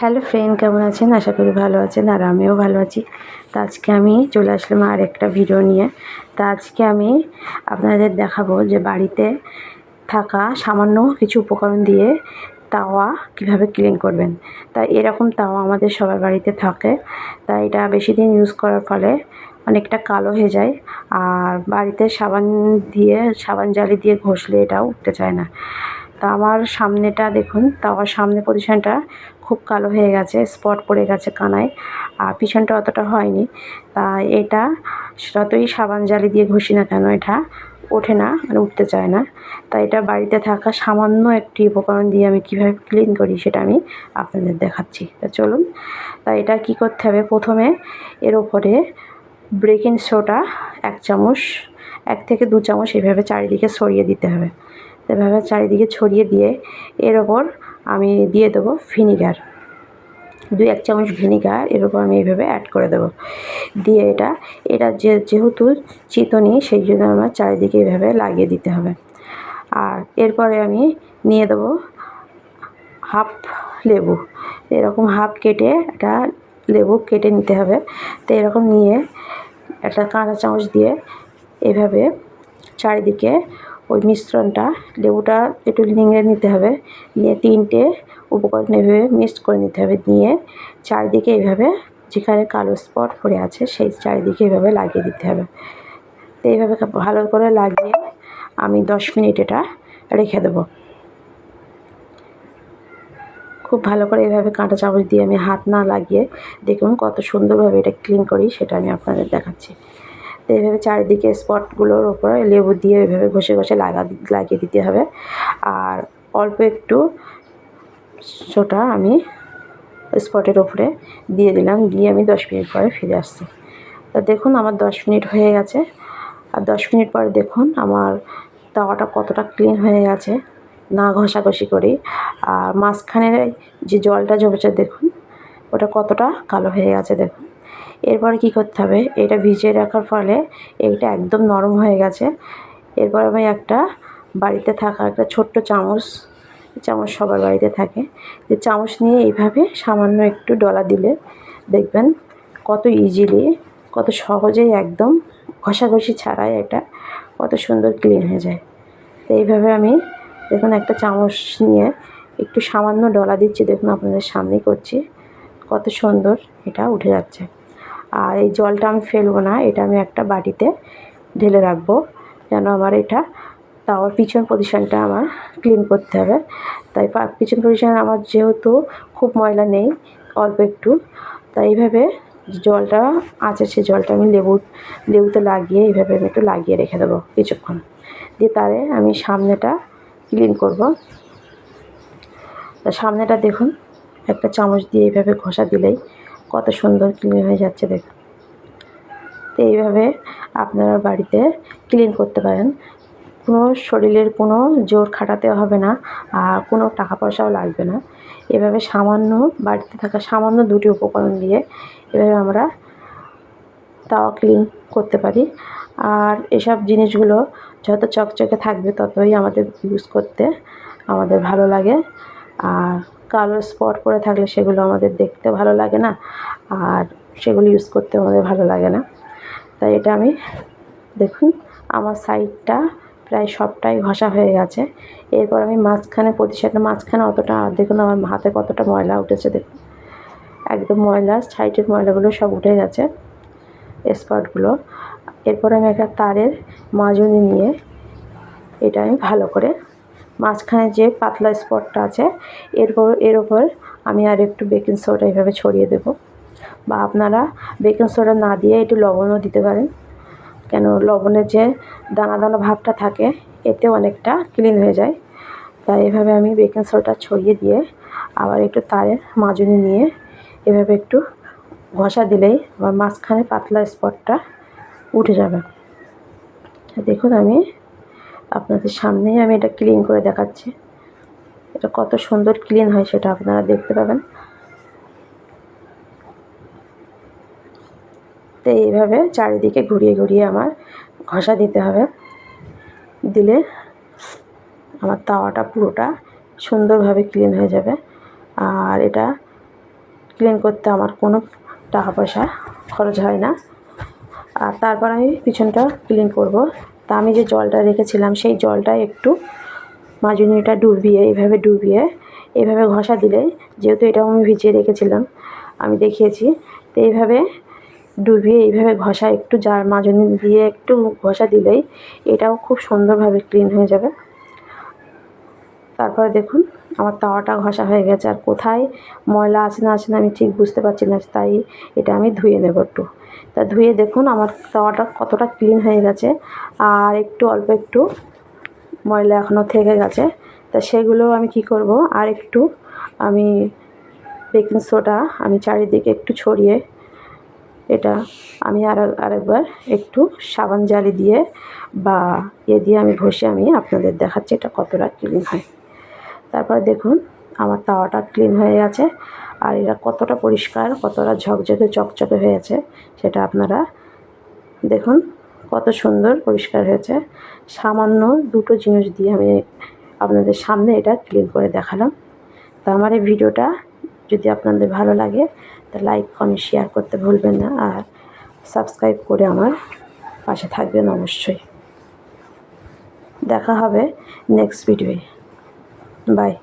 Hello friend, কেমন আছেন? আশা করি ভালো আছেন আর আমিও ভালো আছি। তো আজকে আমি চলে আসলাম আর একটা ভিডিও নিয়ে। তা আজকে আমি আপনাদের দেখাবো যে বাড়িতে থাকা সামান্য কিছু উপকরণ দিয়ে তাওয়া কীভাবে ক্লিন করবেন। তা এরকম তাওয়া আমাদের সবার বাড়িতে থাকে। তা এটা বেশি দিন ইউজ করার ফলে অনেকটা কালো হয়ে যায়। আর বাড়িতে সাবান দিয়ে, সাবান জালি দিয়ে ঘষলে এটাও উঠতে চায় না। আমার সামনেটা দেখুন তাওয়ার সামনে পজিশনটা খুব কালো হয়ে গেছে স্পট পড়ে গেছে কানায়, আর পিছনটা অতটা হয়নি। তা এটা যতই সাবান জালি দিয়ে ঘষি না কেন, এটা ওঠে না মানে উঠতে চায় না। তাই এটা বাড়িতে থাকা সামান্য একটি উপকরণ দিয়ে আমি কীভাবে ক্লিন করি সেটা আমি আপনাদের দেখাচ্ছি। তা চলুন, তা এটা কী করতে হবে? প্রথমে এর ওপরে ব্রেকিং সোডা এক চামচ, এক থেকে দু চামচ এভাবে চারিদিকে সরিয়ে দিতে হবে। এভাবে চারিদিকে ছড়িয়ে দিয়ে এর ওপর আমি দিয়ে দেবো ভিনিগার। দুই এক চামচ ভিনিগার, এর উপর আমি এইভাবে অ্যাড করে দেবো। দিয়ে এটা এটা যে, যেহেতু চিতনি, সেই জন্য আমার চারিদিকে এইভাবে লাগিয়ে দিতে হবে। আর এরপরে আমি নিয়ে দেবো হাফ লেবু। এরকম হাফ কেটে একটা লেবু কেটে নিতে হবে। তো এরকম নিয়ে একটা কাঁচা চামচ দিয়ে এভাবে চারিদিকে ওই মিশ্রণটা, লেবুটা একটু নিংড়ে নিতে হবে। নিয়ে তিনটে উপকরণ এভাবে মিক্সড করে নিতে হবে। নিয়ে চারিদিকে এইভাবে যেখানে কালো স্পট পড়ে আছে, সেই চারিদিকে এইভাবে লাগিয়ে দিতে হবে। তো এইভাবে ভালো করে লাগিয়ে আমি দশ মিনিট এটা রেখে দেবো। খুব ভালো করে এইভাবে কাঁটা চামচ দিয়ে আমি হাত না লাগিয়ে দেখুন কত সুন্দরভাবে এটা ক্লিন করি, সেটা আমি আপনাদের দেখাচ্ছি। তো এইভাবে চারিদিকে স্পটগুলোর ওপরে লেবু দিয়ে এইভাবে ঘষে ঘষে লাগা লাগিয়ে দিতে হবে। আর অল্প একটু সোটা আমি স্পটের ওপরে দিয়ে দিলাম, দিয়ে আমি দশ মিনিট পরে ফিরে আসছি। তা দেখুন আমার দশ মিনিট হয়ে গেছে। আর দশ মিনিট পরে দেখুন আমার তাওয়াটা কতটা ক্লিন হয়ে গেছে, না ঘষাঘষি করি। আর মাঝখানে যে জলটা জমেছে দেখুন, ওটা কতটা কালো হয়ে গেছে দেখুন। এরপরে কী করতে হবে? এটা ভিজিয়ে রাখার ফলে এইটা একদম নরম হয়ে গেছে। এরপর আমি একটা বাড়িতে থাকা একটা ছোট্ট চামচ চামচ সবার বাড়িতে থাকে। যে চামচ নিয়ে এইভাবে সামান্য একটু ডলা দিলে দেখবেন কত ইজিলি কত সহজেই একদম ঘষাঘষি ছাড়াই এটা কত সুন্দর ক্লিন হয়ে যায়। তো এইভাবে আমি দেখুন একটা চামচ নিয়ে একটু সামান্য ডলা দিচ্ছি। দেখুন আপনাদের সামনেই করছি। কত সুন্দর এটা উঠে যাচ্ছে। আর এই জলটা আমি ফেলব না, এটা আমি একটা বাটিতে ঢেলে রাখব, যেন আমার এটা তাও পিছন পজিশনটা আমার ক্লিন করতে হবে। তাই পিছন পজিশন আমার যেহেতু খুব ময়লা নেই, অল্প একটু, তাই এইভাবে জলটা আছে, সে জলটা আমি লেবু, লেবুতে লাগিয়ে এইভাবে আমি একটু লাগিয়ে রেখে দেবো কিছুক্ষণ। দিয়ে তারে আমি সামনেটা ক্লিন করব। সামনেটা দেখুন, একটা চামচ দিয়ে এইভাবে ঘষা দিলেই কত সুন্দর ক্লিন হয়ে যাচ্ছে দেখুন। তো এইভাবে আপনারা বাড়িতে ক্লিন করতে পারেন। কোনো শরীরের কোনো জোর খাটাতে হবে না আর কোনো টাকা পয়সাও লাগবে না। এভাবে সামান্য বাড়িতে থাকা সামান্য দুটি উপকরণ দিয়ে এভাবে আমরা তাওয়া ক্লিন করতে পারি। আর এসব জিনিসগুলো যত চকচকে থাকবে ততই আমাদের ইউজ করতে আমাদের ভালো লাগে। আর কালো স্পট পরে থাকলে সেগুলো আমাদের দেখতে ভালো লাগে না, আর সেগুলো ইউজ করতে আমাদের ভালো লাগে না। তাই এটা আমি, দেখুন, আমার সাইডটা প্রায় সবটাই ঘষা হয়ে গেছে। এরপর আমি মাঝখানে প্রতিষ্ঠানটা, মাঝখানে অতটা, দেখুন আমার হাতে কতটা ময়লা উঠেছে, দেখুন। একদম ময়লা সাইডের ময়লাগুলো সব উঠে গেছে স্পটগুলো এরপর আমি একটা তারের মাজনি নিয়ে এটা আমি ভালো করে মাঝখানে যে পাতলা স্পটটা আছে এরপর এর ওপর আমি আর একটু বেকিং সোডা এইভাবে ছড়িয়ে দেব। বা আপনারা বেকিং সোডা না দিয়ে একটু লবণও দিতে পারেন। কেন লবণের যে দানা দানা ভাবটা থাকে, এতে অনেকটা ক্লিন হয়ে যায়। তাই এভাবে আমি বেকিং সোডা ছড়িয়ে দিয়ে আবার একটু তারের মাজুনি নিয়ে এভাবে একটু ঘষা দিলেই আমার মাঝখানে পাতলা স্পটটা উঠে যাবে। দেখুন আমি আপনাদের সামনেই আমি এটা ক্লিন করে দেখাচ্ছি। এটা কত সুন্দর ক্লিন হয় সেটা আপনারা দেখতে পাবেন। তো এইভাবে চারিদিকে ঘুরিয়ে ঘুরিয়ে আমার ঘষা দিতে হবে। দিলে আমার তাওয়াটা পুরোটা সুন্দরভাবে ক্লিন হয়ে যাবে। আর এটা ক্লিন করতে আমার কোনো টাকা পয়সা খরচ হয় না। আর তারপর আমি পিছনটা ক্লিন করব। তা আমি যে জলটা রেখেছিলাম, সেই জলটা একটু মাজুনিটা ডুবিয়ে এইভাবে ডুবিয়ে, এভাবে ঘষা দিলে, যেহেতু এটাও আমি ভিজিয়ে রেখেছিলাম, আমি দেখিয়েছি, তো এইভাবে ডুবিয়ে এইভাবে ঘষা, একটু জার মাজুনি দিয়ে একটু ঘষা দিলেই এটাও খুব সুন্দরভাবে ক্লিন হয়ে যাবে। তারপরে দেখুন আমার তাওয়াটা ঘষা হয়ে গেছে আর কোথায় ময়লা আছে না আছে না আমি ঠিক বুঝতে পারছি না, তাই এটা আমি ধুয়ে নেব একটু। তা ধুয়ে দেখুন আমার তাওয়াটা কতটা ক্লিন হয়ে গেছে আর একটু অল্প একটু ময়লা এখনও থেকে গেছে। তা সেগুলো আমি কি করব? আর একটু আমি বেকিং সোডা আমি চারিদিকে একটু ছড়িয়ে এটা আমি আর আরেকবার একটু সাবান জালি দিয়ে বা ইয়ে দিয়ে আমি ঘষে আমি আপনাদের দেখাচ্ছি এটা কতটা ক্লিন হয়। তারপরে দেখুন, আমার তাওয়াটা ক্লিন হয়ে গেছে। আর এরা কতটা পরিষ্কার, কতটা ঝকঝকে, চকচকে হয়েছে, সেটা আপনারা দেখুন, কত সুন্দর পরিষ্কার হয়েছে। সামান্য দুটো জিনিস দিয়ে আমি আপনাদের সামনে এটা ক্লিন করে দেখালাম। তো আমার এই ভিডিওটা যদি আপনাদের ভালো লাগে, তা লাইক কমেন্ট শেয়ার করতে ভুলবেন না। আর সাবস্ক্রাইব করে আমার পাশে থাকবেন অবশ্যই। দেখা হবে নেক্সট ভিডিওয়ে बाय